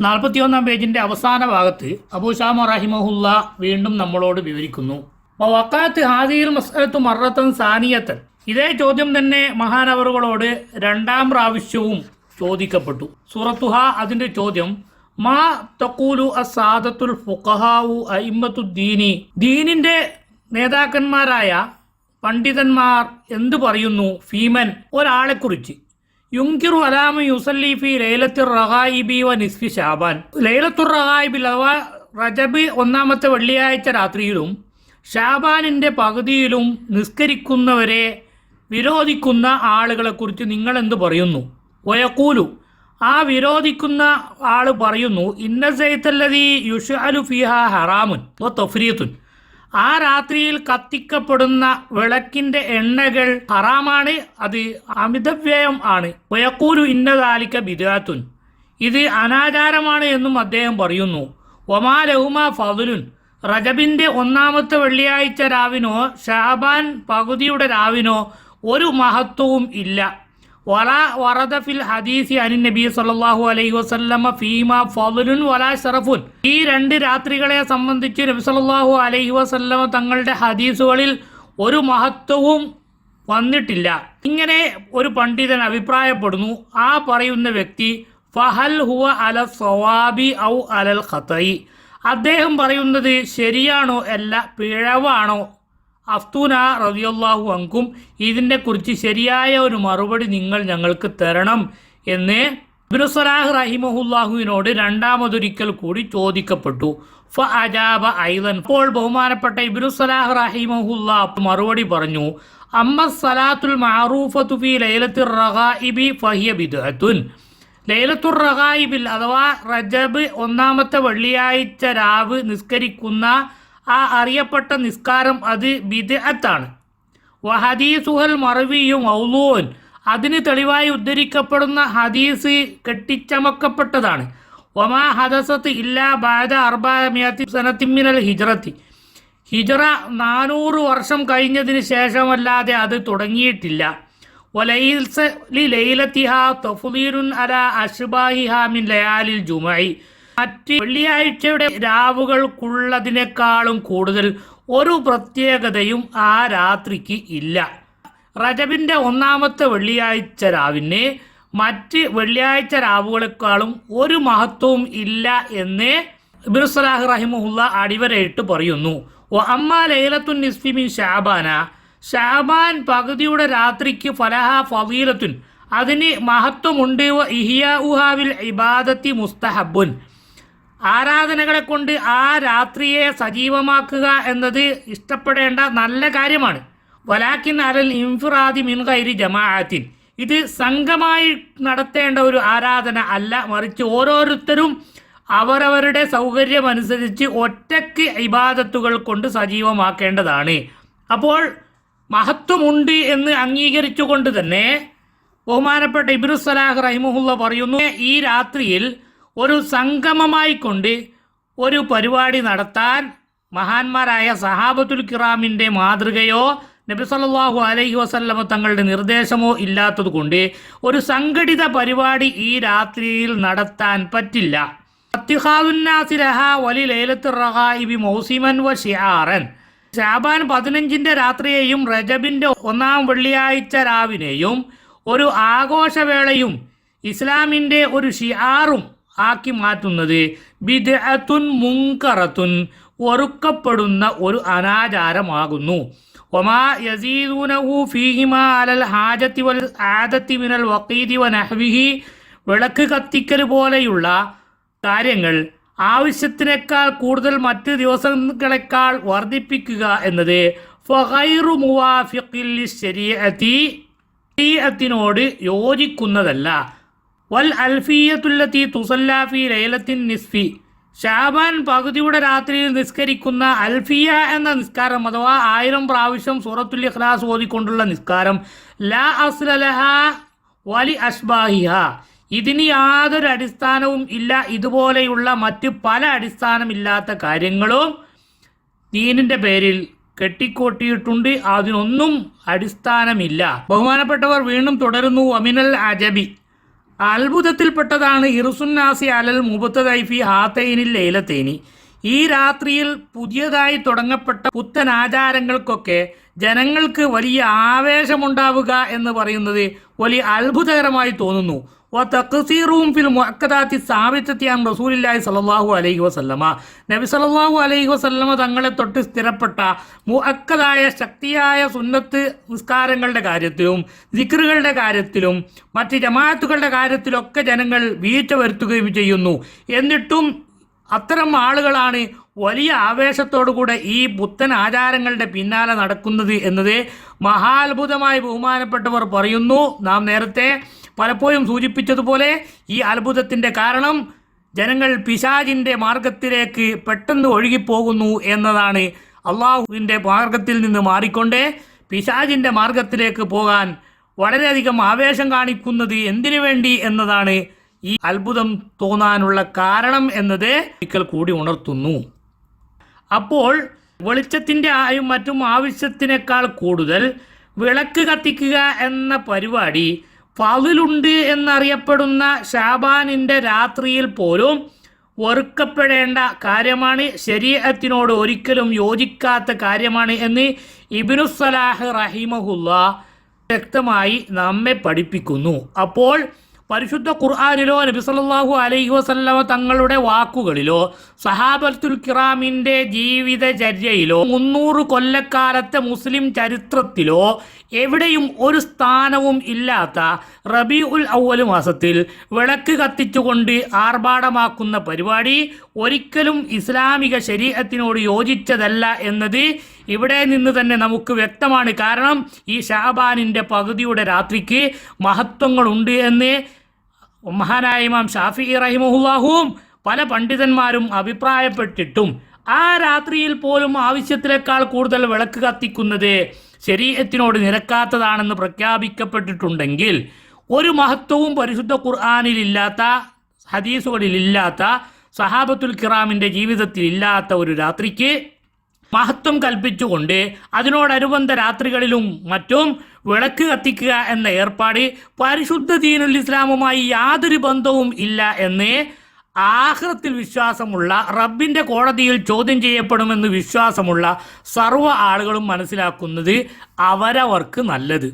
നാൽപ്പത്തിയൊന്നാം പേജിന്റെ അവസാന ഭാഗത്ത് അബൂഷാമ റഹിമഹുല്ല വീണ്ടും നമ്മളോട് വിവരിക്കുന്നു. വക്കാത്ത് ഹാദിയിൽ മസ്അലത്തു മറത്തൻ സാനിയത്തൻ. ഇതേ ചോദ്യം തന്നെ മഹാനവറുകളോട് രണ്ടാം പ്രാവശ്യവും ചോദിക്കപ്പെട്ടു. സൂറത്തുഹ അതിന്റെ ചോദ്യം മാ തക്കൂലു അസാദത്തുൽ ഫുഖഹാവു അയിമ്മത്തുദ്ദീനി ദീനിന്റെ നേതാക്കന്മാരായ പണ്ഡിതന്മാർ എന്തു പറയുന്നു? ഫീമൻ ഒരാളെക്കുറിച്ച്. യുങ്കിറു അലാമ യുസല്ലി ഫി ലൈലത്തുർ റഹായിബി വ നിസ്ഫി ഷാബാൻ ലൈലത്തുർ റഹായിബിൽ അഥവാ റജബ് ഒന്നാമത്തെ വെള്ളിയാഴ്ച രാത്രിയിലും ഷാബാനിന്റെ പകുതിയിലും നിസ്കരിക്കുന്നവരെ വിരോധിക്കുന്ന ആളുകളെക്കുറിച്ച് നിങ്ങൾ എന്ത് പറയുന്നു? ഒയക്കൂലു ആ വിരോധിക്കുന്ന ആൾ പറയുന്നു ഇന്ന സൈത്തല്ലതി യുഷഅലു ഫിഹ ഹറാമുൻ തഫ്രീത്തുൻ. ആ രാത്രിയിൽ കത്തിക്കപ്പെടുന്ന വിളക്കിന്റെ എണ്ണകൾ ഹറാമാണ് അത് അമിതവ്യയം ആണ്. വയക്കൂലു ഇന്നതാലിക്ക ബിദാത്തുൻ. ഇത് അനാചാരമാണ് എന്നും അദ്ദേഹം പറയുന്നു. ഒമാ ലഹുമ ഫതുലുൻ റജബിന്റെ ഒന്നാമത്തെ വെള്ളിയാഴ്ച രാവിനോ ഷാബാൻ പകുതിയുടെ രാവിനോ ഒരു മഹത്വവും ഇല്ല. വല വറദ ഫിൽ ഹദീസി അനി നബി സല്ലല്ലാഹു അലൈഹി വസല്ലമ ഫീമ ഫളുൻ വലാ ഷറഫുൻ. ഈ രണ്ട് രാത്രികളെ സംബന്ധിച്ച് നബി സല്ലല്ലാഹു അലൈഹി വസല്ലമ തങ്ങളുടെ ഹദീസുകളിൽ ഒരു മഹത്വവും വന്നിട്ടില്ല. ഇങ്ങനെ ഒരു പണ്ഡിതൻ അഭിപ്രായപ്പെടുന്നു. ആ പറയുന്ന വ്യക്തി ഫഹൽ ഹുവ അല സവാബി ഔ അലൽ ഖത്തയി അദ്ദേഹം പറയുന്നത് ശരിയാണോ അല്ല പിഴവാണോ അഫ്തൂന റതിയല്ലാഹു അങ്കും ഇതിനെ കുറിച്ച് ശരിയായ ഒരു മറുപടി നിങ്ങൾ ഞങ്ങൾക്ക് തരണം എന്ന് ഇബ്നുസലാഹ് റഹിമഹുല്ലാഹുവിനോട് രണ്ടാമതൊരിക്കൽ കൂടി ചോദിക്കപ്പെട്ടു. ഫ അജാബ ഐലൻ ബഹുമാനപ്പെട്ട ഇബ്നുസലാഹ് റഹിമഹുല്ലാ മറുപടി പറഞ്ഞു അമ്മ സലാത്തുൽ മാറൂഫത്തു ഫി ലൈലത്തുർ റഗായിബി ഫഹിയ ബിദ്അത്തുൻ. ലൈലത്തുർ റഗായിബിൽ അഥവാ റജബ് ഒന്നാമത്തെ വെള്ളിയാഴ്ച രാവ് നിസ്കരിക്കുന്ന ആ അറിയപ്പെട്ട നിസ്കാരം അത് ബിദ്അത്താണ് വഹദീസുഹൽ മറവിയും ഔലൂൻ അതിന് തെളിവായി ഉദ്ധരിക്കപ്പെടുന്ന ഹദീസ് കെട്ടിച്ചമക്കപ്പെട്ടതാണ്. ഒമാ ഹദസത്ത് ഇല്ലാ ബാദ അർബാമിയത്തി സനത്തിമ്മിനൽ ഹിജ്റത്തി. ഹിജ്റ നാനൂറ് വർഷം കഴിഞ്ഞതിന് ശേഷമല്ലാതെ അത് തുടങ്ങിയിട്ടില്ല. ഒലൈസ് ലി ലൈലത്തിഹ തൊഫുദീരുൻ അല അഷ്ബാഹിഹാമിൻ ലയാലിൽ ജുമൈ മറ്റ് വെള്ളിയാഴ്ചയുടെ രാവുകൾക്കുള്ളതിനേക്കാളും കൂടുതൽ ഒരു പ്രത്യേകതയും ആ രാത്രിക്ക് ഇല്ല. റജബിന്റെ ഒന്നാമത്തെ വെള്ളിയാഴ്ച രാവിന് മറ്റ് വെള്ളിയാഴ്ച രാവുകളെക്കാളും ഒരു മഹത്വവും ഇല്ല എന്ന് ഇബ്നുസലാഹ് റഹിമുല്ല അടിവരയിട്ട് പറയുന്നു. ഒ അമ്മ ലൈലത്തുൻ നിസ്ഫിമിൻ ഷാബാന. ഷാബാൻ പകുതിയുടെ രാത്രിക്ക് ഫലഹ ഫവീലത്തുൻ. അതിന് മഹത്വമുണ്ട്. വ ഇഹിയാഉഹാവിൽ ഇബാദത്തി മുസ്തഹബുൻ ആരാധനകളെ കൊണ്ട് ആ രാത്രിയെ സജീവമാക്കുക എന്നത് ഇഷ്ടപ്പെടേണ്ട നല്ല കാര്യമാണ്. വലാക്കിൻ അലൽ ഇൻഫിറാദി മിൻ ഗൈരി ജമാഅത്തിൻ. ഇത് സംഘമായി നടത്തേണ്ട ഒരു ആരാധന അല്ല. മറിച്ച് ഓരോരുത്തരും അവരവരുടെ സൗകര്യമനുസരിച്ച് ഒറ്റയ്ക്ക് ഇബാദത്തുകൾ കൊണ്ട് സജീവമാക്കേണ്ടതാണ്. അപ്പോൾ മഹത്വമുണ്ട് എന്ന് അംഗീകരിച്ചുകൊണ്ട് തന്നെ ബഹുമാനപ്പെട്ട ഇബ്നു സലാഹ് റഹിമുല്ല പറയുന്നു ഈ രാത്രിയിൽ ഒരു സംഗമമായി കൊണ്ട് ഒരു പരിപാടി നടത്താൻ മഹാന്മാരായ സഹാബത്തുൽ കിറാമിന്റെ മാതൃകയോ നബി സല്ലല്ലാഹു അലൈഹി വസല്ലമ തങ്ങളുടെ നിർദ്ദേശമോ ഇല്ലാത്തതുകൊണ്ട് ഒരു സംഘടിത പരിപാടി ഈ രാത്രിയിൽ നടത്താൻ പറ്റില്ല. ഷാബാൻ പതിനഞ്ചിന്റെ രാത്രിയെയും റജബിന്റെ ഒന്നാം വെള്ളിയാഴ്ച രാവിനെയും ഒരു ആഘോഷവേളയും ഇസ്ലാമിന്റെ ഒരു ഷിയാറും ആക്കി മാറ്റുന്നത്. ബിദഅത്തുൻ മുങ്കറത്തുൻ ഒറുക്കപ്പെടുന്ന ഒരു അനാചാരമാകുന്നു. ഒമാ യസീദൂനഹു ഫീഹിമ അലൽ ഹാജത്തി വൽ ആദത്തി മിനൽ വക്കീതി വ നഹ്വിഹി. വിളക്ക് കത്തിക്കൽ പോലെയുള്ള കാര്യങ്ങൾ ആവശ്യത്തിനേക്കാൾ കൂടുതൽ മറ്റ് ദിവസങ്ങളെക്കാൾ വർദ്ധിപ്പിക്കുക എന്നത് ഫഹൈറു മുവാഫിഖിൽ ശരീഅത്തി ശരീഅത്തിനോട് യോജിക്കുന്നതല്ല. വൽ തുസല്ലാഫി ലൈലത്തിൻ നിസ്ഫി. ഷാബാൻ പകുതിയുടെ രാത്രിയിൽ നിസ്കരിക്കുന്ന അൽഫിയ എന്ന നിസ്കാരം അഥവാ ആയിരം പ്രാവശ്യം സൂറത്തുൽ ഇഖ്ലാസ് ഓതിക്കൊണ്ടുള്ള നിസ്കാരം. ലാ അസ്ലലഹ വലി അഷ്ബാഹിഹ. ഇതിന് യാതൊരു അടിസ്ഥാനവും ഇല്ല. ഇതുപോലെയുള്ള മറ്റ് പല അടിസ്ഥാനമില്ലാത്ത കാര്യങ്ങളും ദീനിന്റെ പേരിൽ കെട്ടിക്കോട്ടിയിട്ടുണ്ട്. അതിനൊന്നും അടിസ്ഥാനമില്ല. ബഹുമാനപ്പെട്ടവർ വീണ്ടും തുടരുന്നു. അമിനൽ അജബി. അത്ഭുതത്തിൽപ്പെട്ടതാണ് ഇറുസുന്നാസി അലൽ മുബത്തദൈഫി ഹാത്തൈനിൽ ലേലത്തേനി. ഈ രാത്രിയിൽ പുതിയതായി തുടങ്ങപ്പെട്ട പുത്തൻ ആചാരങ്ങൾക്കൊക്കെ ജനങ്ങൾക്ക് വലിയ ആവേശമുണ്ടാവുക എന്ന് പറയുന്നത് വലിയ അത്ഭുതകരമായി തോന്നുന്നു. ഫിൽ മുഅക്കദാത്തി സ്വല്ലല്ലാഹു അലൈഹി വസല്ലമ. നബി സല്ലല്ലാഹു അലൈഹി വസല്ലമ തങ്ങളെ തൊട്ട് സ്ഥിരപ്പെട്ട മുഅക്കദായ ശക്തിയായ സുന്നത്ത് നിസ്കാരങ്ങളുടെ കാര്യത്തിലും ദിക്റുകളുടെ കാര്യത്തിലും മറ്റ് ജമാഅത്തുകളുടെ കാര്യത്തിലൊക്കെ ജനങ്ങൾ വീഴ്ച വരുത്തുകയും ചെയ്യുന്നു. എന്നിട്ടും അത്തരം ആളുകളാണ് വലിയ ആവേശത്തോടുകൂടെ ഈ പുത്തൻ ആചാരങ്ങളുടെ പിന്നാലെ നടക്കുന്നത് എന്നത് മഹാത്ഭുതമായി ബഹുമാനപ്പെട്ടവർ പറയുന്നു. നാം നേരത്തെ പലപ്പോഴും സൂചിപ്പിച്ചതുപോലെ ഈ അത്ഭുതത്തിന്റെ കാരണം ജനങ്ങൾ പിശാജിന്റെ മാർഗത്തിലേക്ക് പെട്ടെന്ന് ഒഴുകിപ്പോകുന്നു എന്നതാണ്. അള്ളാഹുവിന്റെ മാർഗത്തിൽ നിന്ന് മാറിക്കൊണ്ട് പിശാജിന്റെ മാർഗത്തിലേക്ക് പോകാൻ വളരെയധികം ആവേശം കാണിക്കുന്നത് എന്തിനു വേണ്ടി എന്നതാണ് ഈ അത്ഭുതം തോന്നാനുള്ള കാരണം എന്നത് ഒരിക്കൽ കൂടി ഉണർത്തുന്നു. അപ്പോൾ വെളിച്ചത്തിന്റെ ആയും മറ്റും ആവശ്യത്തിനേക്കാൾ കൂടുതൽ വിളക്ക് കത്തിക്കുക എന്ന പരിപാടി ഫതിലുണ്ട് എന്നറിയപ്പെടുന്ന ഷാബാനിന്റെ രാത്രിയിൽ പോലും വെറുക്കപ്പെടേണ്ട കാര്യമാണ് ശരീരത്തിനോട് ഒരിക്കലും യോജിക്കാത്ത കാര്യമാണ് എന്ന് ഇബിനുസലാഹ് റഹിമഹുല്ല വ്യക്തമായി നമ്മെ പഠിപ്പിക്കുന്നു. അപ്പോൾ പരിശുദ്ധ ഖുർആാനിലോ നബി സല്ലല്ലാഹു അലൈഹി വസല്ലമ തങ്ങളുടെ വാക്കുകളിലോ സഹാബത്തുൽ കിറാമിന്റെ ജീവിതചര്യയിലോ മുന്നൂറ് കൊല്ലക്കാലത്തെ മുസ്ലിം ചരിത്രത്തിലോ എവിടെയും ഒരു സ്ഥാനവും ഇല്ലാത്ത റബി ഉൽ ഔവൽ മാസത്തിൽ വിളക്ക് കത്തിച്ചുകൊണ്ട് ആർഭാടമാക്കുന്ന പരിപാടി ഒരിക്കലും ഇസ്ലാമിക ശരീരത്തിനോട് യോജിച്ചതല്ല എന്നത് ഇവിടെ നിന്ന് തന്നെ നമുക്ക് വ്യക്തമാണ്. കാരണം ഈ ഷാബാനിന്റെ പകുതിയുടെ രാത്രിക്ക് മഹത്വങ്ങളുണ്ട് എന്ന് മഹാനായ ഇമാം ഷാഫി റഹിമുല്ലാഹുവും പല പണ്ഡിതന്മാരും അഭിപ്രായപ്പെട്ടിട്ടും ആ രാത്രിയിൽ പോലും ആവശ്യത്തിനേക്കാൾ കൂടുതൽ വിളക്ക് കത്തിക്കുന്നത് ശരീരത്തിനോട് നിരക്കാത്തതാണെന്ന് പ്രഖ്യാപിക്കപ്പെട്ടിട്ടുണ്ടെങ്കിൽ ഒരു മഹത്വവും പരിശുദ്ധ ഖുർആാനിലില്ലാത്ത ഹദീസുകളിലില്ലാത്ത സഹാബത്തുൽ കിറാമിന്റെ ജീവിതത്തിൽ ഇല്ലാത്ത ഒരു രാത്രിക്ക് മഹത്വം കൽപ്പിച്ചുകൊണ്ട് അതിനോടനുബന്ധ രാത്രികളിലും മറ്റും വിളക്ക് കത്തിക്കുക എന്ന ഏർപ്പാട് പരിശുദ്ധ ദീനുൽ ഇസ്ലാമുമായി യാതൊരു ബന്ധവും ഇല്ല എന്ന് ആഹ്റത്തിൽ വിശ്വാസമുള്ള റബ്ബിന്റെ കോടതിയിൽ ചോദ്യം ചെയ്യപ്പെടുമെന്ന് വിശ്വാസമുള്ള സർവ ആളുകളും മനസ്സിലാക്കുന്നത് അവരവർക്ക് നല്ലത്.